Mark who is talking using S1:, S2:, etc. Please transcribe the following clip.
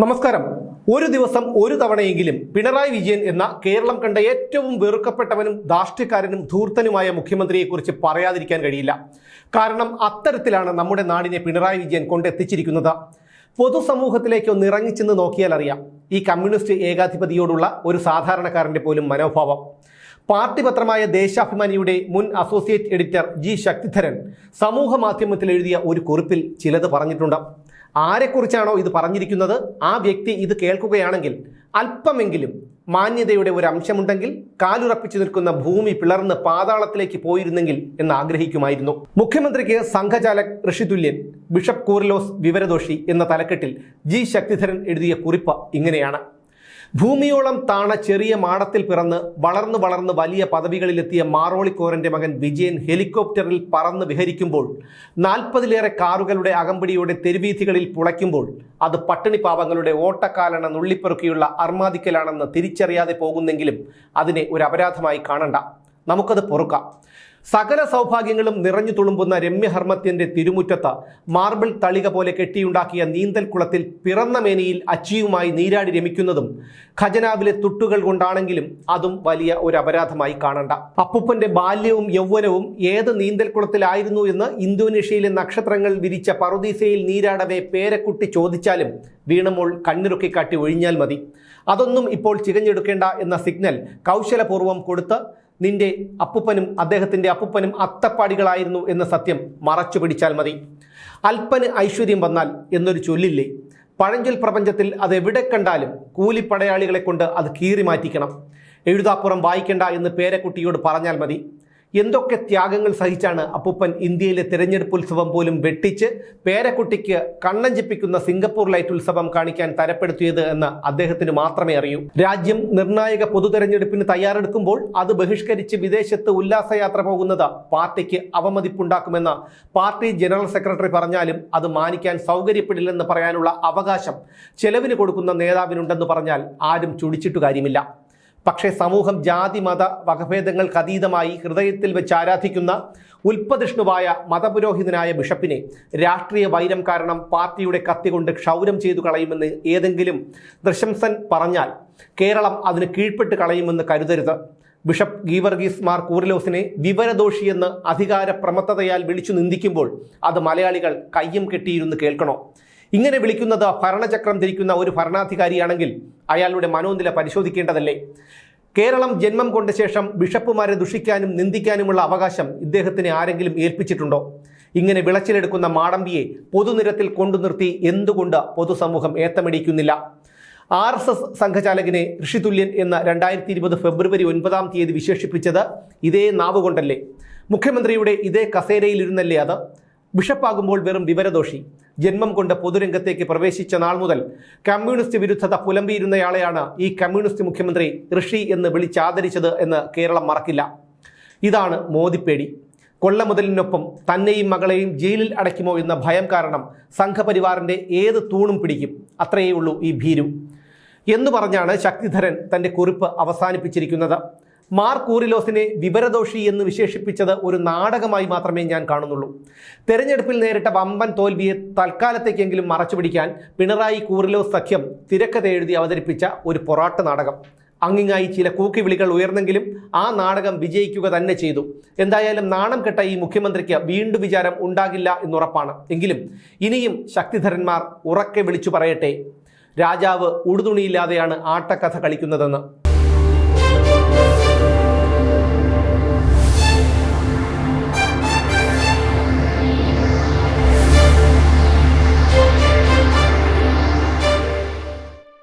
S1: നമസ്കാരം. ഒരു ദിവസം ഒരു തവണയെങ്കിലും പിണറായി വിജയൻ എന്ന കേരളം കണ്ട ഏറ്റവും വെറുക്കപ്പെട്ടവനും ധാർഷ്ട്യക്കാരനും ധൂർത്തനുമായ മുഖ്യമന്ത്രിയെക്കുറിച്ച് പറയാതിരിക്കാൻ കഴിയില്ല. കാരണം അത്തരത്തിലാണ് നമ്മുടെ നാടിനെ പിണറായി വിജയൻ കൊണ്ടെത്തിച്ചിരിക്കുന്നത്. പൊതുസമൂഹത്തിലേക്ക് ഒന്ന് ഇറങ്ങിച്ചെന്ന് നോക്കിയാൽ അറിയാം ഈ കമ്മ്യൂണിസ്റ്റ് ഏകാധിപതിയോടുള്ള ഒരു സാധാരണക്കാരന്റെ പോലും മനോഭാവം. പാർട്ടി പത്രമായ ദേശാഭിമാനിയുടെ മുൻ അസോസിയേറ്റ് എഡിറ്റർ ജി ശക്തിധരൻ സമൂഹ മാധ്യമത്തിൽ എഴുതിയ ഒരു കുറിപ്പിൽ ചിലത് പറഞ്ഞിട്ടുണ്ട്. ആരെക്കുറിച്ചാണോ ഇത് പറഞ്ഞിരിക്കുന്നത്? ആ വ്യക്തി ഇത് കേൾക്കുകയാണെങ്കിൽ അല്പമെങ്കിലും മാന്യതയുടെ ഒരു അംശമുണ്ടെങ്കിൽ കാലുറപ്പിച്ചു നിൽക്കുന്ന ഭൂമി പിളർന്ന് പാതാളത്തിലേക്ക് പോയിരുന്നെങ്കിൽ എന്ന് ആഗ്രഹിക്കുമായിരുന്നു. മുഖ്യമന്ത്രിക്ക് സംഘചാലക് ഋഷിതുല്യൻ ബിഷപ്പ് കൂർലോസ് വിവരദോഷി എന്ന തലക്കെട്ടിൽ ജി ശക്തിധരൻ എഴുതിയ കുറിപ്പ് ഇങ്ങനെയാണ്. ഭൂമിയോളം താണ ചെറിയ മാടത്തിൽ പിറന്ന് വളർന്നു വളർന്ന് വലിയ പദവികളിലെത്തിയ മാറോളിക്കോരന്റെ മകൻ വിജയൻ ഹെലികോപ്റ്ററിൽ പറന്ന് വിഹരിക്കുമ്പോൾ നാൽപ്പതിലേറെ കാറുകളുടെ അകമ്പടിയോടെ തെരുവീഥികളിൽ പുളയ്ക്കുമ്പോൾ അത് പട്ടിണി പാവങ്ങളുടെ ഓട്ടക്കാലണ നുള്ളിപ്പെറുക്കിയുള്ള അർമാദിക്കലാണെന്ന് തിരിച്ചറിയാതെ പോകുന്നെങ്കിലും അതിനെ ഒരു അപരാധമായി കാണണ്ട. നമുക്കത് പൊറുക്കാം. സകല സൗഭാഗ്യങ്ങളും നിറഞ്ഞു തുളുമ്പുന്ന രമ്യഹർമ്മത്യന്റെ തിരുമുറ്റത്ത് മാർബിൾ തളിക പോലെ കെട്ടിയുണ്ടാക്കിയ നീന്തൽ കുളത്തിൽ പിറന്ന മേനിയിൽ അച്ചിയുമായി നീരാടി രമിക്കുന്നതും ഖജനാവിലെ തുട്ടുകൾ കൊണ്ടാണെങ്കിലും അതും വലിയ ഒരു അപരാധമായി കാണണ്ട. അപ്പുപ്പന്റെ ബാല്യവും യൗവനവും ഏത് നീന്തൽ കുളത്തിലായിരുന്നു എന്ന് ഇന്തോനേഷ്യയിലെ നക്ഷത്രങ്ങൾ വിരിച്ച പറുദീസയിൽ നീരാടവേ പേരക്കുട്ടി ചോദിച്ചാലും വീണമോൾ കണ്ണിറുക്കി കാട്ടി ഒഴിഞ്ഞാൽ മതി. അതൊന്നും ഇപ്പോൾ ചികഞ്ഞെടുക്കേണ്ട എന്ന സിഗ്നൽ കൗശലപൂർവം കൊടുത്ത് നിന്റെ അപ്പുപ്പനും അദ്ദേഹത്തിന്റെ അപ്പുപ്പനും അത്തപ്പാടികളായിരുന്നു എന്ന സത്യം മറച്ചു പിടിച്ചാൽ മതി. അല്പന് ഐശ്വര്യം വന്നാൽ എന്നൊരു ചൊല്ലില്ലേ? പഴഞ്ചൊൽ പ്രപഞ്ചത്തിൽ അത് എവിടെ കണ്ടാലും കൂലിപ്പടയാളികളെ കൊണ്ട് അത് കീറി മാറ്റിക്കണം. എഴുതാപ്പുറം വായിക്കണ്ട എന്ന് പേരക്കുട്ടിയോട് പറഞ്ഞാൽ മതി. എന്തൊക്കെ ത്യാഗങ്ങൾ സഹിച്ചാണ് അപ്പൂപ്പൻ ഇന്ത്യയിലെ തിരഞ്ഞെടുപ്പ് ഉത്സവം പോലും വെട്ടിച്ച് പേരക്കുട്ടിക്ക് കണ്ണഞ്ചിപ്പിക്കുന്ന സിംഗപ്പൂർ ലൈറ്റ് ഉത്സവം കാണിക്കാൻ തരപ്പെടുത്തിയത് എന്ന് അദ്ദേഹത്തിന് മാത്രമേ അറിയൂ. രാജ്യം നിർണായക പൊതു തെരഞ്ഞെടുപ്പിന് തയ്യാറെടുക്കുമ്പോൾ അത് ബഹിഷ്കരിച്ച് വിദേശത്ത് ഉല്ലാസയാത്ര പോകുന്നത് പാർട്ടിക്ക് അവമതിപ്പുണ്ടാക്കുമെന്ന് പാർട്ടി ജനറൽ സെക്രട്ടറി പറഞ്ഞാലും അത് മാനിക്കാൻ സൗകര്യപ്പെടില്ലെന്ന് പറയാനുള്ള അവകാശം ചെലവിന് കൊടുക്കുന്ന നേതാവിനുണ്ടെന്ന് പറഞ്ഞാൽ ആരും ചുടിച്ചിട്ടു കാര്യമില്ല. പക്ഷേ സമൂഹം ജാതി മത വകഭേദങ്ങൾക്ക് അതീതമായി ഹൃദയത്തിൽ വെച്ച് ആരാധിക്കുന്ന ഉൽപ്പതിഷ്ണുവായ മതപുരോഹിതനായ ബിഷപ്പിനെ രാഷ്ട്രീയ വൈരം കാരണം പാർട്ടിയുടെ കത്തി കൊണ്ട് ക്ഷൗരം ചെയ്തു കളയുമെന്ന് ഏതെങ്കിലും ദൃശംസൻ പറഞ്ഞാൽ കേരളം അതിന് കീഴ്പ്പെട്ട് കളയുമെന്ന് കരുതരുത്. ബിഷപ്പ് ഗീവർഗീസ് മാർ കൂറിലോസിനെ വിവരദോഷിയെന്ന് അധികാര പ്രമത്തതയാൽ വിളിച്ചു നിന്ദിക്കുമ്പോൾ അത് മലയാളികൾ കയ്യും കെട്ടിയിരുന്ന് കേൾക്കണോ? ഇങ്ങനെ വിളിക്കുന്നത് ഭരണചക്രം തിരിക്കുന്ന ഒരു ഭരണാധികാരിയാണെങ്കിൽ അയാളുടെ മനോനില പരിശോധിക്കേണ്ടതല്ലേ? കേരളം ജന്മം കൊണ്ട ശേഷം ബിഷപ്പുമാരെ ദുഷിക്കാനും നിന്ദിക്കാനുമുള്ള അവകാശം ഇദ്ദേഹത്തിന് ആരെങ്കിലും ഏൽപ്പിച്ചിട്ടുണ്ടോ? ഇങ്ങനെ വിളച്ചിലെടുക്കുന്ന മാടമ്പിയെ പൊതുനിരത്തിൽ കൊണ്ടു നിർത്തി എന്തുകൊണ്ട് പൊതുസമൂഹം ഏത്തമടിക്കുന്നില്ല? ആർ എസ് എസ് സംഘചാലകനെ ഋഷിതുല്യൻ എന്ന രണ്ടായിരത്തി ഇരുപത് ഫെബ്രുവരി ഒൻപതാം തീയതി വിശേഷിപ്പിച്ചത് ഇതേ നാവ് കൊണ്ടല്ലേ മുഖ്യമന്ത്രിയുടെ ഇതേ കസേരയിലിരുന്നല്ലേ അത്? ബിഷപ്പാകുമ്പോൾ വെറും വിവരദോഷി. ജന്മം കൊണ്ട് പൊതുരംഗത്തേക്ക് പ്രവേശിച്ച നാൾ മുതൽ കമ്മ്യൂണിസ്റ്റ് വിരുദ്ധത പുലമ്പിയിരുന്നയാളെയാണ് ഈ കമ്മ്യൂണിസ്റ്റ് മുഖ്യമന്ത്രി ഋഷി എന്ന് വിളിച്ചാദരിച്ചത് എന്ന് കേരളം മറക്കില്ല. ഇതാണ് മോദിപ്പേടി. കൊള്ളമുതലിനൊപ്പം തന്നെയും മകളെയും ജയിലിൽ അടയ്ക്കുമോ എന്ന ഭയം കാരണം സംഘപരിവാറിന്റെ ഏത് തൂണും പിടിക്കും. അത്രയേ ഉള്ളൂ ഈ ഭീരു. എന്ന് പറഞ്ഞാണ് ശക്തിധരൻ തന്റെ കുറിപ്പ് അവസാനിപ്പിച്ചിരിക്കുന്നത്. മാർ കൂറിലോസിനെ വിവരദോഷി എന്ന് വിശേഷിപ്പിച്ചത് ഒരു നാടകമായി മാത്രമേ ഞാൻ കാണുന്നുള്ളൂ. തെരഞ്ഞെടുപ്പിൽ നേരിട്ട വമ്പൻ തോൽവിയെ തൽക്കാലത്തേക്കെങ്കിലും മറച്ചുപിടിക്കാൻ പിണറായി കൂറിലോസ് സഖ്യം തിരക്കഥ എഴുതി അവതരിപ്പിച്ച ഒരു പൊറാട്ട് നാടകം. അങ്ങിങ്ങായി ചില കൂക്കിവിളികൾ ഉയർന്നെങ്കിലും ആ നാടകം വിജയിക്കുക തന്നെ ചെയ്തു. എന്തായാലും നാണം കെട്ട ഈ മുഖ്യമന്ത്രിക്ക് വീണ്ടും വിചാരം ഉണ്ടാകില്ല എന്നുറപ്പാണ്. എങ്കിലും ഇനിയും ശക്തിധരന്മാർ ഉറക്കെ വിളിച്ചു പറയട്ടെ. രാജാവ് ഉടുതുണിയില്ലാതെയാണ് ആട്ടക്കഥ കളിക്കുന്നതെന്ന്.